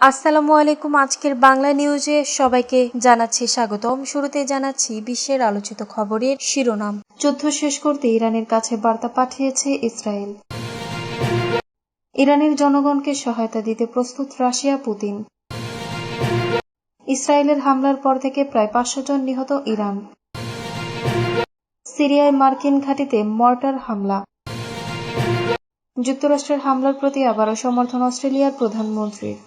আসসালামু আলাইকুম। আজকের বাংলা নিউজে সবাইকে জানাচ্ছি স্বাগতম শুরুতে জানাচ্ছি বিশ্বের আলোচিত খবরের শিরোনাম। যুদ্ধ শেষ করতে ইরানের কাছে বার্তা পাঠিয়েছে ইসরায়েল। ইরানের জনগণকে সহায়তা দিতে প্রস্তুত রাশিয়া পুতিন। ইসরায়েলের হামলার পর থেকে প্রায় পাঁচশো জন নিহত ইরান। সিরিয়ায় মার্কিন ঘাঁটিতে মর্টার হামলা। যুক্তরাষ্ট্রের হামলার প্রতি আবারও সমর্থন অস্ট্রেলিয়ার প্রধানমন্ত্রীর।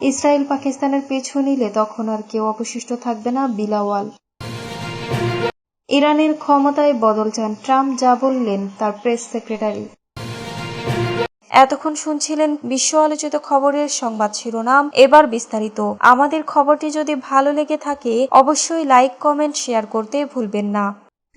ইসরায়েল পাকিস্তানের পিছু নিলে তখন আর কেউ অবশিষ্ট থাকবে না বিলাওয়াল। ইরানের ক্ষমতায় বদল চান ট্রাম্প, যা বললেন তার প্রেস সেক্রেটারি। এতক্ষণ শুনছিলেন বিশ্ব আলোচিত খবরের সংবাদ শিরোনাম। এবার বিস্তারিত। আমাদের খবরটি যদি ভালো লেগে থাকে, অবশ্যই লাইক, কমেন্ট, শেয়ার করতে ভুলবেন না।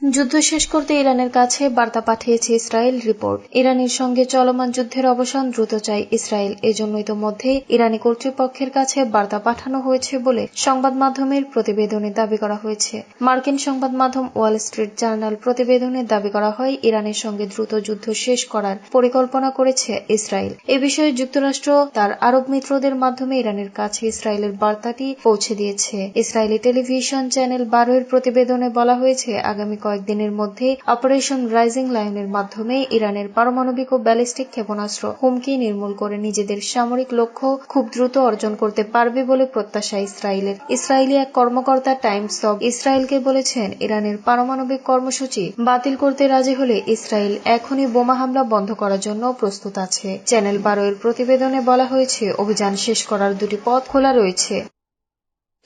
যুদ্ধ শেষ করতে ইরানের কাছে বার্তা পাঠিয়েছে ইসরায়েল রিপোর্ট। ইরানের সঙ্গে চলমান যুদ্ধের অবসান দ্রুত চায় ইসরায়েল। এজন্য ইতোমধ্যে ইরানি কর্তৃপক্ষের কাছে বার্তা পাঠানো হয়েছে বলে সংবাদ মাধ্যমের প্রতিবেদনে দাবি করা হয়েছে। মার্কিন সংবাদ মাধ্যম ওয়াল স্ট্রিট জার্নাল প্রতিবেদনে দাবি করা হয়, ইরানের সঙ্গে দ্রুত যুদ্ধ শেষ করার পরিকল্পনা করেছে ইসরায়েল। এ বিষয়ে যুক্তরাষ্ট্র, তার আরব মিত্রদের মাধ্যমে ইরানের কাছে ইসরায়েলের বার্তাটি পৌঁছে দিয়েছে। ইসরায়েলি টেলিভিশন চ্যানেল বারো এর প্রতিবেদনে বলা হয়েছে, আগামী কয়েকদিনের মধ্যে অপারেশন রাইজিং লাইনের মাধ্যমে ইরানের পারমাণবিক ও ব্যালিস্টিক ক্ষেপণাস্ত্র হুমকি নির্মূল করে নিজেদের সামরিক লক্ষ্য খুব দ্রুত অর্জন করতে পারবে বলে প্রত্যাশা ইসরায়েলের। ইসরায়েলি এক কর্মকর্তা টাইমস অব ইসরায়েলকে বলেছেন, ইরানের পারমাণবিক কর্মসূচি বাতিল করতে রাজি হলে ইসরায়েল এখনই বোমা হামলা বন্ধ করার জন্য প্রস্তুত আছে। চ্যানেল বারো এর প্রতিবেদনে বলা হয়েছে, অভিযান শেষ করার দুটি পথ খোলা রয়েছে।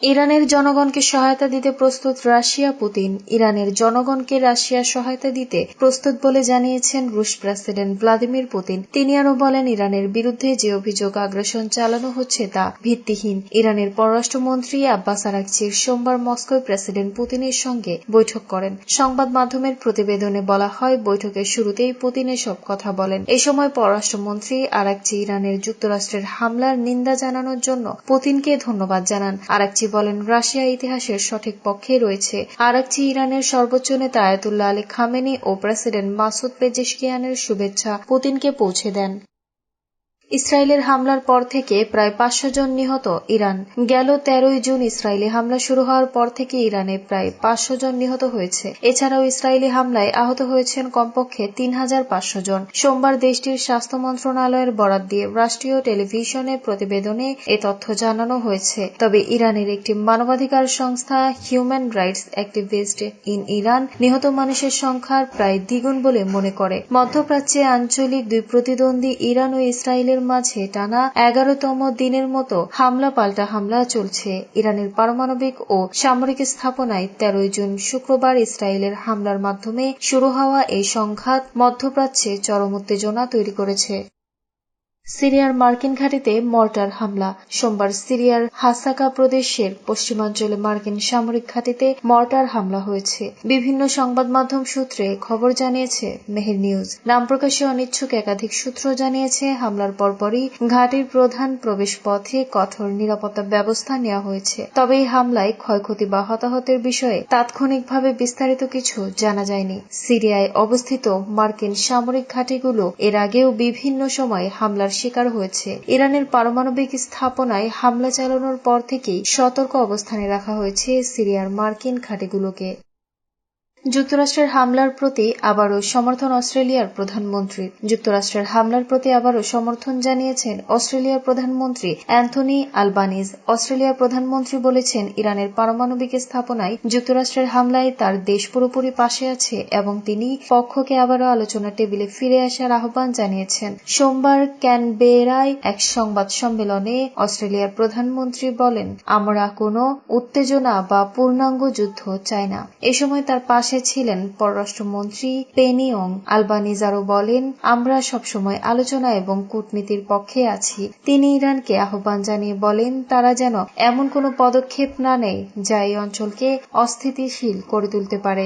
ইরানের জনগণকে সহায়তা দিতে প্রস্তুত রাশিয়া পুতিন। ইরানের জনগণকে রাশিয়া সহায়তা দিতে প্রস্তুত বলে জানিয়েছেন রুশ প্রেসিডেন্ট ভ্লাদিমির পুতিন। তিনি আরও বলেন, ইরানের বিরুদ্ধে যে অভিযোগ আগ্রাসন চালানো হচ্ছে তা ভিত্তিহীন। ইরানের পররাষ্ট্রমন্ত্রী আব্বাস আরাকচির সোমবার মস্কোয় প্রেসিডেন্ট পুতিনের সঙ্গে বৈঠক করেন। সংবাদ মাধ্যমের প্রতিবেদনে বলা হয়, বৈঠকের শুরুতেই পুতিন এসব কথা বলেন। এ সময় পররাষ্ট্রমন্ত্রী আরাকচি ইরানের যুক্তরাষ্ট্রের হামলার নিন্দা জানানোর জন্য পুতিনকে ধন্যবাদ জানান। আরাকচি বলেন, রাশিয়া ইতিহাসের সঠিক পক্ষে রয়েছে। আরাকচি ইরানের সর্বোচ্চ নেতা আয়াতুল্লাহ আলী খামেনি ও প্রেসিডেন্ট মাসুদ পেজেশকিয়ানের শুভেচ্ছা পুতিনকে পৌঁছে দেন। ইসরায়েলের হামলার পর থেকে প্রায় পাঁচশো জন নিহত ইরান। গেল তেরোই জুন ইসরায়েলি হামলা শুরু হওয়ার পর থেকে ইরানে প্রায় পাঁচশো জন নিহত হয়েছে। এছাড়াও ইসরায়েলি হামলায় আহত হয়েছেন কমপক্ষে তিন হাজার পাঁচশো জন। সোমবার দেশটির স্বাস্থ্য মন্ত্রণালয়ের বরাত দিয়ে রাষ্ট্রীয় টেলিভিশনের প্রতিবেদনে এ তথ্য জানানো হয়েছে। তবে ইরানের একটি মানবাধিকার সংস্থা human rights activists in Iran নিহত মানুষের সংখ্যার প্রায় দ্বিগুণ বলে মনে করে। মধ্যপ্রাচ্যে আঞ্চলিক দুই প্রতিদ্বন্দ্বী ইরান ও ইসরায়েলের মাঝে টানা এগারোতম দিনের মতো হামলা পাল্টা হামলা চলছে। ইরানের পারমাণবিক ও সামরিক স্থাপনায় তেরোই জুন শুক্রবার ইসরায়েলের হামলার মাধ্যমে শুরু হওয়া এই সংঘাত মধ্যপ্রাচ্যে চরম উত্তেজনা তৈরি করেছে। সিরিয়ার মার্কিন ঘাঁটিতে মর্টার হামলা। সোমবার সিরিয়ার হাসাকা প্রদেশের পশ্চিমাঞ্চলে মার্কিন সামরিক ঘাঁটিতে মর্টার হামলা হয়েছে। বিভিন্ন সংবাদ মাধ্যম সূত্রে খবর জানিয়েছে মেহের নিউজ। নাম প্রকাশে অনিচ্ছুক একাধিক সূত্র জানিয়েছে, হামলার পরপরই ঘাটির প্রধান প্রবেশ পথে কঠোর নিরাপত্তা ব্যবস্থা নেওয়া হয়েছে। তবে এই হামলায় ক্ষয়ক্ষতি বা হতাহতের বিষয়ে তাৎক্ষণিকভাবে বিস্তারিত কিছু জানা যায়নি। সিরিয়ায় অবস্থিত মার্কিন সামরিক ঘাঁটিগুলো এর আগেও বিভিন্ন সময় হামলার শিকার হয়েছে। ইরানের পারমাণবিক স্থাপনায় হামলা চালানোর পর থেকেই সতর্ক অবস্থানে রাখা হয়েছে সিরিয়ার মার্কিন ঘাঁটিগুলোকে। যুক্তরাষ্ট্রের হামলার প্রতি আবারও সমর্থন অস্ট্রেলিয়ার প্রধানমন্ত্রী। যুক্তরাষ্ট্রের হামলার প্রতি আবারও সমর্থন জানিয়েছেন অস্ট্রেলিয়ার প্রধানমন্ত্রী অ্যান্থনি আলবানিজ। অস্ট্রেলিয়ার প্রধানমন্ত্রী বলেছেন ইরানের পারমাণবিক স্থাপনায় যুক্তরাষ্ট্রের হামলায় তার দেশ পুরোপুরি পাশে আছে এবং তিনি পক্ষকে আবারও আলোচনা টেবিলে ফিরে আসার আহ্বান জানিয়েছেন। সোমবার ক্যানবেরায় এক সংবাদ সম্মেলনে অস্ট্রেলিয়ার প্রধানমন্ত্রী বলেন, আমরা কোনো উত্তেজনা বা পূর্ণাঙ্গ যুদ্ধ চাই না। এ সময় তার পাশে পাশে ছিলেন পররাষ্ট্রমন্ত্রী পেনিয়ং। আলবানিজারও বলেন, আমরা সবসময় আলোচনা এবং কূটনীতির পক্ষে আছি। তিনি ইরানকে আহ্বান জানিয়ে বলেন, তারা যেন এমন কোনো পদক্ষেপ না নেয় যা এই অঞ্চলকে অস্থিতিশীল করে তুলতে পারে।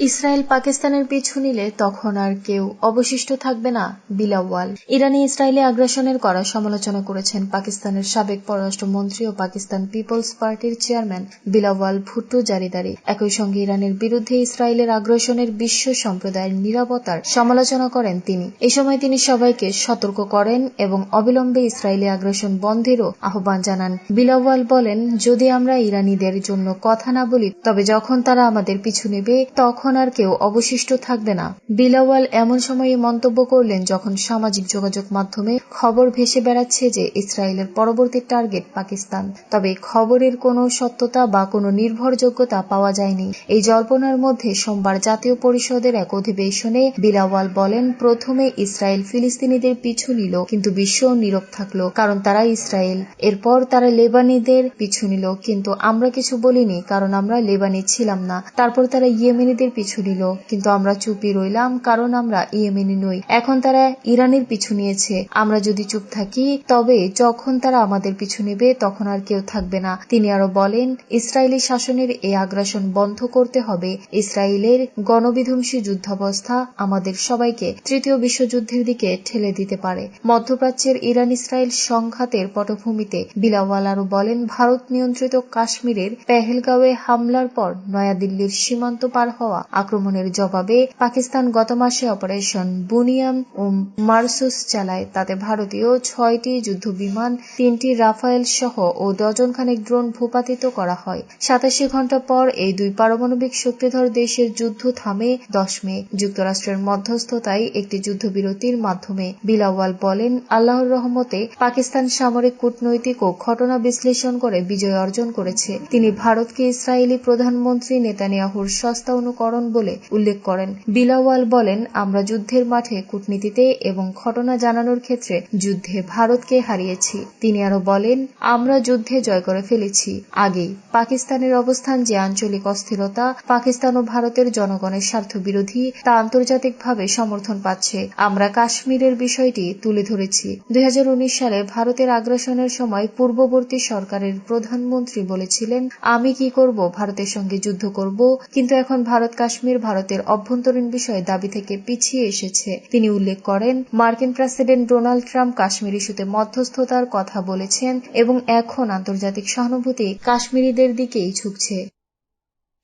ইসরায়েল পাকিস্তানের পিছু নিলে তখন আর কেউ অবশিষ্ট থাকবে না, বিলাওয়াল। ইরানি ইসরায়েলি আগ্রাসনের করা সমালোচনা করেছেন পাকিস্তানের সাবেক পররাষ্ট্রমন্ত্রী ও পাকিস্তান পিপলস পার্টির চেয়ারম্যান বিলাওয়াল ভুট্টো জারিদারি। একই সঙ্গে ইরানের বিরুদ্ধে ইসরায়েলের আগ্রাসনের বিশ্ব সম্প্রদায়ের নিরাপত্তার সমালোচনা করেন তিনি। এ সময় তিনি সবাইকে সতর্ক করেন এবং অবিলম্বে ইসরায়েলি আগ্রাসন বন্ধেরও আহ্বান জানান। বিলাওয়াল বলেন, যদি আমরা ইরানিদের জন্য কথা না বলি, তবে যখন তারা আমাদের পিছু নেবে, তখন তখন আর কেউ অবশিষ্ট থাকবে না। বিলাওয়াল এমন সময়ে মন্তব্য করলেন যখন সামাজিক যোগাযোগ মাধ্যমে খবর ভেসে বেড়াচ্ছে যে ইসরায়েলের পরবর্তী টার্গেট পাকিস্তান। তবে খবরের কোনো সত্যতা বা কোনো নির্ভরযোগ্যতা পাওয়া যায়নি। এই জল্পনার মধ্যে সোমবার জাতীয় পরিষদের এক অধিবেশনে বিলাওয়াল বলেন, প্রথমে ইসরায়েল ফিলিস্তিনিদের পিছু নিল, কিন্তু বিশ্ব নীরব থাকল, কারণ তারা ইসরায়েল। এরপর তারা লেবানিদের পিছু নিল, কিন্তু আমরা কিছু বলিনি, কারণ আমরা লেবানি ছিলাম না। তারপর তারা ইয়েমেনিদের পিছু নিল, কিন্তু আমরা চুপি রইলাম, কারণ আমরা ইয়েমেনি নই। এখন তারা ইরানের পিছু নিয়েছে। আমরা যদি চুপ থাকি, তবে যখন তারা আমাদের পিছু নেবে, তখন আর কেউ থাকবে না। তিনি আরও বলেন, ইসরায়েলি শাসনের এই আগ্রাসন বন্ধ করতে হবে। ইসরায়েলের গণবিধ্বংসী যুদ্ধাবস্থা আমাদের সবাইকে তৃতীয় বিশ্বযুদ্ধের দিকে ঠেলে দিতে পারে। মধ্যপ্রাচ্যের ইরান ইসরায়েল সংঘাতের পটভূমিতে বিলাওয়াল আরও বলেন, ভারত নিয়ন্ত্রিত কাশ্মীরের পেহেলগাঁওয়ে হামলার পর নয়াদিল্লির সীমান্ত পার হওয়া আক্রমণের জবাবে পাকিস্তান গত মাসে অপারেশন বুনিয়াম ও মারসুস চালায়। তাতে ভারতীয় ছয়টি যুদ্ধবিমান, তিনটি রাফায়েল সহ ও ডজন খানেক ড্রোন ভূপাতিত করা হয়। সাতাশি ঘণ্টা পর এই দুই পারমাণবিক শক্তিধর দেশের যুদ্ধ থামে দশ মে। যুক্তরাষ্ট্রের মধ্যস্থতায় একটি যুদ্ধবিরতির মাধ্যমে বিলাওয়াল বলেন, আল্লাহর রহমতে পাকিস্তান সামরিক কূটনৈতিক ও ঘটনা বিশ্লেষণ করে বিজয় অর্জন করেছে। তিনি ভারতকে ইসরায়েলি প্রধানমন্ত্রী নেতানিয়াহুর সস্তা অনুকরণ কারণ বলে উল্লেখ করেন। বিলাওয়াল বলেন, আমরা যুদ্ধের মাঠে, কূটনীতিতে এবং ঘটনা জানানোর ক্ষেত্রে যুদ্ধে ভারতকে হারিয়েছি। তিনি আরও বলেন, আমরা যুদ্ধে জয় করে ফেলেছি। আগেই পাকিস্তানের অবস্থান যে আঞ্চলিক অস্থিরতা, পাকিস্তান ও ভারতের জনগণের স্বার্থ বিরোধী তা আন্তর্জাতিকভাবে সমর্থন পাচ্ছে। আমরা কাশ্মীরের বিষয়টি তুলে ধরেছি। দুই হাজার উনিশ সালে ভারতের আগ্রাসনের সময় পূর্ববর্তী সরকারের প্রধানমন্ত্রী বলেছিলেন, আমি কি করব? ভারতের সঙ্গে যুদ্ধ করব। কিন্তু এখন ভারত কাশ্মীর ভারতের অভ্যন্তরীণ বিষয়ে দাবি থেকে পিছিয়ে এসেছে। তিনি উল্লেখ করেন, মার্কিন প্রেসিডেন্ট ডোনাল্ড ট্রাম্প কাশ্মীর ইস্যুতে মধ্যস্থতার কথা বলেছেন এবং এখন আন্তর্জাতিক সহানুভূতি কাশ্মীরিদের দিকেই ঝুঁকছে।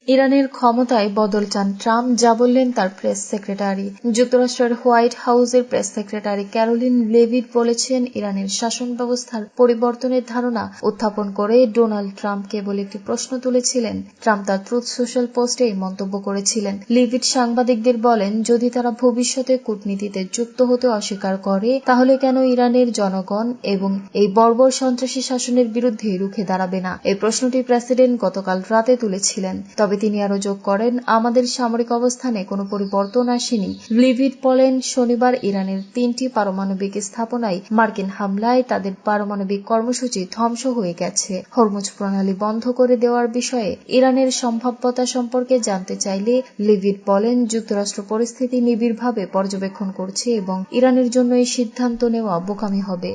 ইরানের ক্ষমতায় বদল চান ট্রাম্প, যা বললেন তার প্রেস সেক্রেটারি। যুক্তরাষ্ট্রের হোয়াইট হাউসের প্রেস সেক্রেটারি ক্যারোলিন লেভিড বলেছেন, ইরানের শাসন ব্যবস্থার পরিবর্তনের ধারণা উত্থাপন করে ডোনাল্ড ট্রাম্প কেবল একটি প্রশ্ন তুলেছিলেন, ট্রাম্প তার ট্রুথ সোশ্যাল পোস্টে এই মন্তব্য করেছিলেন। লিভিড সাংবাদিকদের বলেন, যদি তারা ভবিষ্যতে কূটনীতিতে যুক্ত হতে অস্বীকার করে, তাহলে কেন ইরানের জনগণ এবং এই বর্বর সন্ত্রাসী শাসনের বিরুদ্ধে রুখে দাঁড়াবে না? এই প্রশ্নটি প্রেসিডেন্ট গতকাল রাতে তুলেছিলেন। তবে তবে তিনি আরও যোগ করেন, আমাদের সামরিক অবস্থানে কোনো পরিবর্তন আসেনি। লিভিড বলেন শনিবার ইরানের তিনটি পারমাণবিক স্থাপনায় মার্কিন হামলায় তাদের পারমাণবিক কর্মসূচি ধ্বংস হয়ে গেছে। হরমুজ প্রণালী বন্ধ করে দেওয়ার বিষয়ে ইরানের সম্ভাব্যতা সম্পর্কে জানতে চাইলে লিভিড বলেন যুক্তরাষ্ট্র পরিস্থিতি নিবিড়ভাবে পর্যবেক্ষণ করছে এবং ইরানের জন্য এই সিদ্ধান্ত নেওয়া বোকামি হবে।